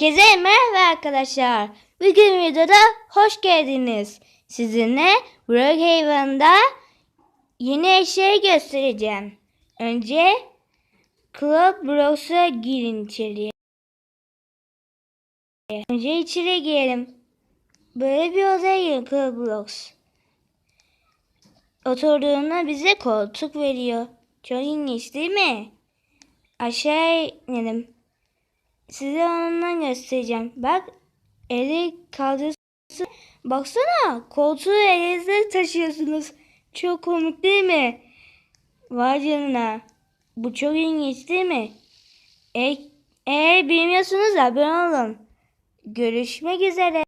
Herkese merhaba arkadaşlar. Bugün videoda hoş geldiniz. Sizinle Brookhaven'da yeni eşyayı göstereceğim. Önce Club Brows'a girin içeriye. Önce içeri girelim. Böyle bir odaya Club Browse. Oturduğunda bize koltuk veriyor. Çok ilginç değil mi? Aşağı inelim. Size ondan göstereceğim. Bak eli kaldırırsın. Baksana koltuğu elinizde taşıyorsunuz. Çok komik değil mi? Vay canına. Bu çok ilginç değil mi? E eğer bilmiyorsunuz abone olun. Görüşmek üzere.